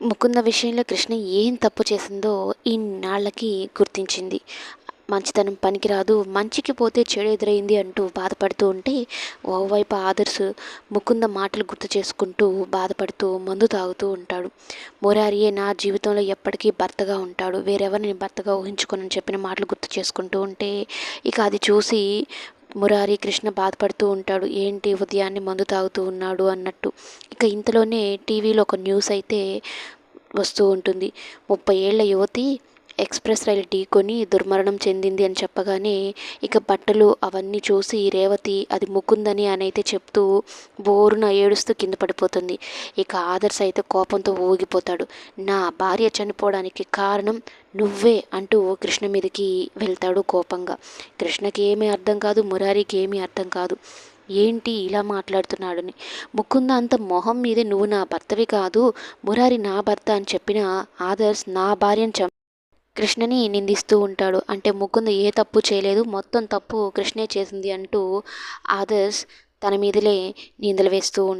ముకుంద విషయంలో కృష్ణ ఏం తప్పు చేసిందో ఇన్నాళ్ళకి గుర్తించింది. మంచితనం పనికిరాదు మంచికి పోతే చెడు ఎదురైంది అంటూ బాధపడుతూ ఉంటే ఓవైపు ఆదర్శ్ ముకుంద మాటలు గుర్తు చేసుకుంటూ బాధపడుతూ మందు తాగుతూ ఉంటాడు. మురారియే నా జీవితంలో ఎప్పటికీ భర్తగా ఉంటాడు. వేరెవరిని భర్తగా ఊహించుకోనని చెప్పిన మాటలు గుర్తు చేసుకుంటూ ఉంటే ఇక అది చూసి మురారి కృష్ణ బాధపడుతూ ఉంటాడు. ఏంటి ఉదయాన్నే మందు తాగుతూ ఉన్నాడు అన్నట్టు. ఇక ఇంతలోనే టీవీలో ఒక న్యూస్ అయితే వస్తూ ఉంటుంది. ముప్పై ఏళ్ళ యువతి ఎక్స్ప్రెస్ రైలు ఢీకొని దుర్మరణం చెందింది అని చెప్పగానే ఇక బట్టలు అవన్నీ చూసి రేవతి అది ముకుందని అని అయితే చెప్తూ బోరున ఏడుస్తూ కింద పడిపోతుంది. ఇక ఆదర్శ అయితే కోపంతో ఊగిపోతాడు. నా భార్య చనిపోవడానికి కారణం నువ్వే అంటూ కృష్ణ మీదకి వెళ్తాడు కోపంగా. కృష్ణకి ఏమీ అర్థం కాదు మురారికి ఏమీ అర్థం కాదు. ఏంటి ఇలా మాట్లాడుతున్నాడని ముకుంద అంత మొహం మీదే నువ్వు నా భర్తవి కాదు. మురారి నా భర్త అని చెప్పిన ఆదర్శ్ నా భార్యను చం కృష్ణని నిందిస్తూ ఉంటాడు. అంటే ముకుంద్ ఏ తప్పు చేయలేదు. మొత్తం తప్పు కృష్ణే చేసింది అంటూ ఆదర్శ్ తన మీదలే నిందలు వేస్తూ ఉంటాడు.